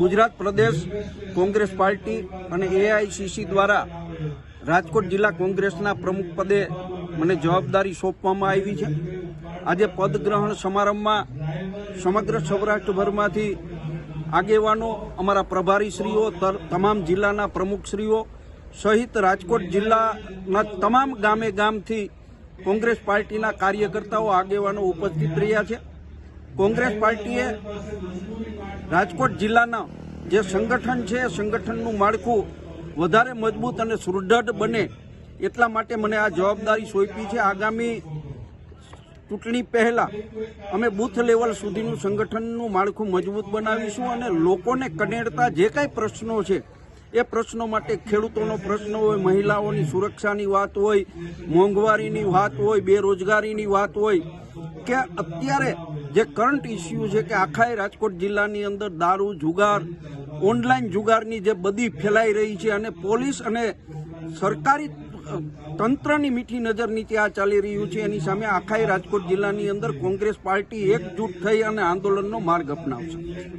ગુજરાત પ્રદેશ Congress party અને AICC દ્વારા રાજકોટ જિલ્લા કોંગ્રેસના પ્રમુખ પદે મને જવાબદારી સોંપવામાં આવી છે. આજે પદગ્રહણ સમારંભમાં સમગ્ર સૌરાષ્ટ્રભરમાંથી આગેવાનો, અમારા પ્રભારીશ્રીઓ તમામ જિલ્લાના પ્રમુખશ્રીઓ સહિત રાજકોટ જિલ્લાના તમામ ગામે ગામથી કોંગ્રેસ પાર્ટીના કાર્યકર્તાઓ, આગેવાનો ઉપસ્થિત રહ્યા છે. કોંગ્રેસ પાર્ટીએ રાજકોટ જિલ્લાના જે સંગઠન છે સંગઠનનું માળખું વધારે મજબૂત અને સુદૃઢ બને એટલા માટે મને આ જવાબદારી સોંપી છે. આગામી ચૂંટણી પહેલા અમે બૂથ લેવલ સુધીનું સંગઠનનું માળખું મજબૂત બનાવીશું અને લોકોને કનેડતા જે કાંઈ પ્રશ્નો છે, એ પ્રશ્નો માટે ખેડૂતોનો પ્રશ્ન હોય, મહિલાઓની સુરક્ષાની વાત હોય, મોંઘવારીની વાત હોય, બેરોજગારીની વાત હોય, કે અત્યારે જે કરંટ ઇસ્યુ છે કે આખા રાજકોટ જિલ્લાની અંદર દારૂ, જુગાર ઓનલાઈન જુગારની જે બધી ફેલાઈ રહી છે અને પોલીસ અને સરકારી તંત્રની મીઠી નજર નીચે આ ચાલી રહ્યું છે. એની સામે આખા રાજકોટ જિલ્લાની અંદર કોંગ્રેસ પાર્ટી એકજૂટ થઈ અને આંદોલનનો માર્ગ અપનાવશે.